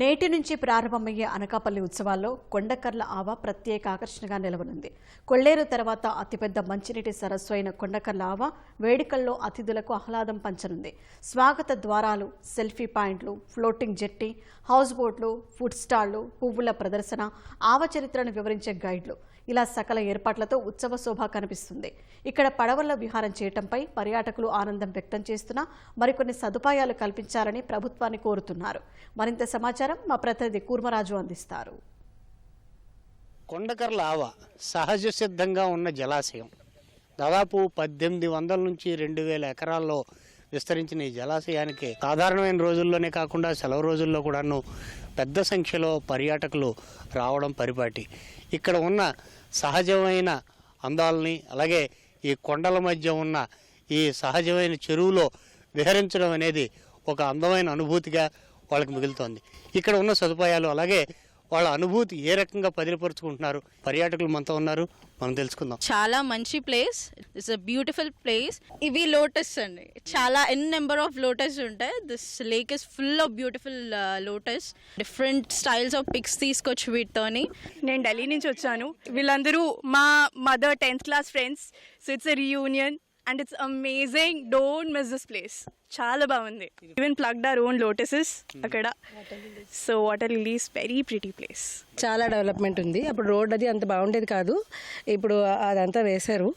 నేటి నుంచి ప్రారంభమయ్యే అనకాపల్లి ఉత్సవాల్లో కొండకర్ల ఆవ ప్రత్యేక ఆకర్షణగా నిలవనుంది. కొల్లేరు తర్వాత అతిపెద్ద మంచినీటి సరస్సు అయిన కొండకర్ల ఆవ వేడుకల్లో అతిథులకు ఆహ్లాదం పంచనుంది. స్వాగత ద్వారాలు సెల్ఫీ పాయింట్లు ఫ్లోటింగ్ జెట్టి హౌస్ బోట్లు ఫుడ్ స్టాళ్ళు పువ్వుల ప్రదర్శన ఆవ చరిత్రను వివరించే గైడ్లు. ఇలా సకల ఏర్పాట్లతో ఉత్సవ శోభ కనిపిస్తుంది. ఇక్కడ పడవల్లో విహారం చేయటంపై పర్యాటకులు ఆనందం వ్యక్తం చేస్తున్నా మరికొన్ని సదుపాయాలు కల్పించాలని ప్రభుత్వాన్ని కోరుతున్నారు. మరింత సమాచారం మా ప్రతినిధి కూర్మరాజు అందిస్తారు. కొండకర్ల ఆవ సహజ సిద్ధంగా ఉన్న జలాశయం. దాదాపు పద్దెనిమిది వందల నుంచి రెండు వేల ఎకరాల్లో విస్తరించిన ఈ జలాశయానికి సాధారణమైన రోజుల్లోనే కాకుండా సెలవు రోజుల్లో కూడాను పెద్ద సంఖ్యలో పర్యాటకులు రావడం పరిపాటి. ఇక్కడ ఉన్న సహజమైన అందాలని అలాగే ఈ కొండల మధ్య ఉన్న ఈ సహజమైన చెరువులో విహరించడం అనేది ఒక అందమైన అనుభూతిగా వాళ్ళకి మిగులుతోంది. ఇక్కడ ఉన్న సదుపాయాలు అలాగే వాళ్ళ అనుభూతి ఏ రకంగా పదిలపరుచుకుంటున్నారు పర్యాటకులు మనతో ఉన్నారు మనం తెలుసుకుందాం. చాలా మంచి place. It's a beautiful place ఇవి లోటస్ అండి. చాలా ఎన్ నెంబర్ ఆఫ్ లోటస్ ఉంటాయి. This lake is full of beautiful lotus. Different styles of pics తీసుకొచ్చి వీటితోని. నేను ఢిల్లీ నుంచి వచ్చాను. వీళ్ళందరూ మా mother tenth class friends so it's a reunion and it's amazing don't miss this place చాలా బాగుంది. Even plugged our own lotuses అక్కడ. So water lilies very pretty place చాలా డెవలప్మెంట్ ఉంది. అప్పుడు రోడ్ అది అంత బాగుండేది కాదు. ఇప్పుడు అదంతా వేశారు.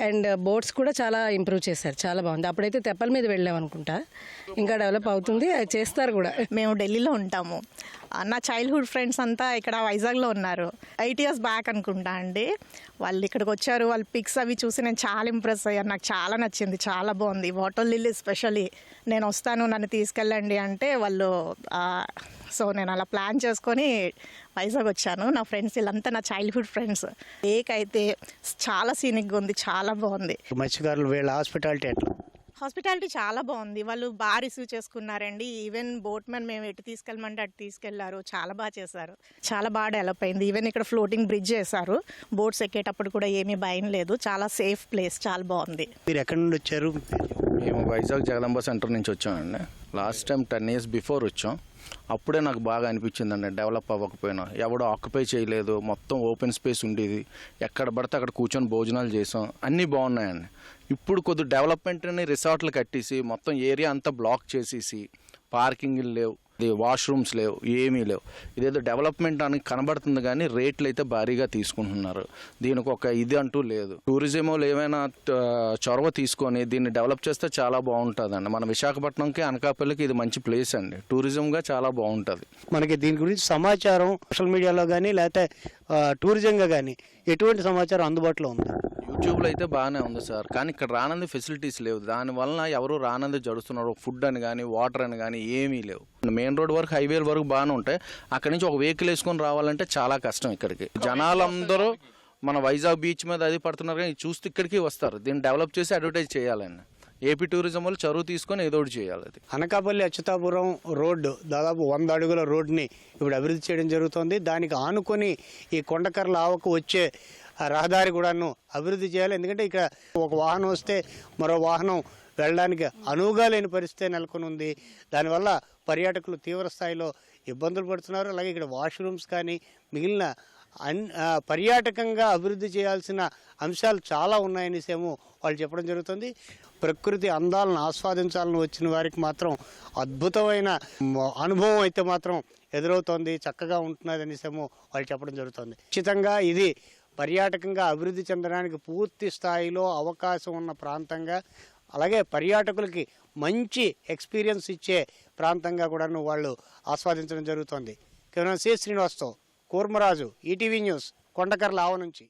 అండ్ బోట్స్ కూడా చాలా ఇంప్రూవ్ చేశారు. చాలా బాగుంది. అప్పుడైతే తెప్పల మీద వెళ్ళాం అనుకుంటా ఇంకా డెవలప్ అవుతుంది. అది చేస్తారు కూడా. మేము ఢిల్లీలో ఉంటాము. నా చైల్డ్హుడ్ ఫ్రెండ్స్ అంతా ఇక్కడ వైజాగ్లో ఉన్నారు. ఎయిట్ ఇయర్స్ బ్యాక్ అనుకుంటా అండి. వాళ్ళు ఇక్కడికి వచ్చారు. వాళ్ళు పిక్స్ అవి చూసి నేను చాలా ఇంప్రెస్ అయ్యాను. నాకు చాలా నచ్చింది. చాలా బాగుంది. వాటర్ లిల్లీ స్పెషల్లీ నేను వస్తాను నన్ను తీసుకెళ్ళండి అంటే వాళ్ళు సో నేను అలా ప్లాన్ చేసుకొని వైజాగ్ వచ్చాను. నా ఫ్రెండ్స్ వీళ్ళంతా నా చైల్డ్హుడ్ ఫ్రెండ్స్ లేక్ అయితే చాలా సీనిక్గా ఉంది. చాలా బాగుంది. మత్స్యకారులు వీళ్ళ హాస్పిటాలిటీ ఎట్లా? హాస్పిటాలిటీ చాలా బాగుంది. వాళ్ళు బాగా రిసీవ్ చేసుకున్నారండి. ఈవెన్ బోట్ మ్యాన్ మేము ఎటు తీసుకెళ్ళమంటే అటు తీసుకెళ్ళారు. చాలా బాగా చేశారు. చాలా బాగా డెవలప్ అయింది. ఈవెన్ ఇక్కడ ఫ్లోటింగ్ బ్రిడ్జ్ చేశారు. బోట్స్ ఎక్కేటప్పుడు కూడా ఏమీ భయం లేదు. చాలా సేఫ్ ప్లేస్. చాలా బాగుంది. మీరు ఎక్కడి నుండి వచ్చారు? మేము వైజాగ్ జగదంబ సెంటర్ నుంచి వచ్చామండి. Last time ten years before వచ్చాం. అప్పుడే నాకు బాగా అనిపించిందండి డెవలప్ అవ్వకపోయినా. ఎవడో ఆక్యుపై చేయలేదు మొత్తం ఓపెన్ స్పేస్ ఉండేది. ఎక్కడ పడితే అక్కడ కూర్చొని భోజనాలు చేసాం. అన్నీ బాగున్నాయండి. ఇప్పుడు కొద్ది డెవలప్మెంట్ అని రిసార్ట్లు కట్టేసి మొత్తం ఏరియా అంతా బ్లాక్ చేసేసి పార్కింగ్లు లేవు. వాష్రూమ్స్ లేవు ఏమీ లేవు. ఇదేదో డెవలప్మెంట్ అని కనబడుతుంది కానీ రేట్లు అయితే భారీగా తీసుకుంటున్నారు. దీనికి ఒక ఇది అంటూ లేదు. టూరిజం వాళ్ళు ఏమైనా చొరవ తీసుకొని దీన్ని డెవలప్ చేస్తే చాలా బాగుంటుందండి. మన విశాఖపట్నంకి అనకాపల్లికి ఇది మంచి ప్లేస్ అండి. టూరిజంగా చాలా బాగుంటుంది. మనకి దీని గురించి సమాచారం సోషల్ మీడియాలో కానీ లేకపోతే టూరిజంగా కానీ ఎటువంటి సమాచారం అందుబాటులో ఉంది? యూట్యూబ్లో అయితే బాగానే ఉంది సార్. కానీ ఇక్కడ రానంది ఫెసిలిటీస్ లేవు. దానివలన ఎవరు రానంది జడుస్తున్నారు? ఫుడ్ అని కానీ వాటర్ అని కానీ ఏమీ లేవు. మెయిన్ రోడ్ వరకు హైవే వరకు బాగానే ఉంటాయి అక్కడి నుంచి ఒక వెహికల్ వేసుకొని రావాలంటే చాలా కష్టం ఇక్కడికి. జనాలందరూ మన వైజాగ్ బీచ్ మీద అది పడుతున్నారు కానీ చూస్తే ఇక్కడికి వస్తారు. దీన్ని డెవలప్ చేసి అడ్వర్టైజ్ చేయాలండి. ఏపీ టూరిజం వాళ్ళు చదువు తీసుకొని ఏదో ఒకటి చేయాలి అది. అనకాపల్లి అచ్యుతాపురం రోడ్డు దాదాపు వంద అడుగుల రోడ్డుని ఇప్పుడు అభివృద్ధి చేయడం జరుగుతోంది. దానికి ఆనుకొని ఈ కొండకర్ల ఆవకు వచ్చే ఆ రహదారి కూడాను అభివృద్ధి చేయాలి. ఎందుకంటే ఇక్కడ ఒక వాహనం వస్తే మరో వాహనం వెళ్ళడానికి అనువుగా లేని పరిస్థితి నెలకొని ఉంది. దానివల్ల పర్యాటకులు తీవ్ర స్థాయిలో ఇబ్బందులు పడుతున్నారు. అలాగే ఇక్కడ వాష్రూమ్స్ కానీ మిగిలిన అన్ పర్యాటకంగా అభివృద్ధి చేయాల్సిన అంశాలు చాలా ఉన్నాయనేసేమో వాళ్ళు చెప్పడం జరుగుతుంది. ప్రకృతి అందాలను ఆస్వాదించాలని వచ్చిన వారికి మాత్రం అద్భుతమైన అనుభవం అయితే మాత్రం ఎదురవుతోంది చక్కగా ఉంటున్నది అనేసేమో వాళ్ళు చెప్పడం జరుగుతుంది. ఖచ్చితంగా ఇది పర్యాటకంగా అభివృద్ధి చెందడానికి పూర్తి స్థాయిలో అవకాశం ఉన్న ప్రాంతంగా అలాగే పర్యాటకులకి మంచి ఎక్స్పీరియన్స్ ఇచ్చే ప్రాంతంగా కూడాను వాళ్ళు ఆస్వాదించడం జరుగుతోంది. కేవలం సి. శ్రీనివాస్తో కూర్మరాజు ఈటీవీ న్యూస్ కొండకర్ల ఆవ నుంచి.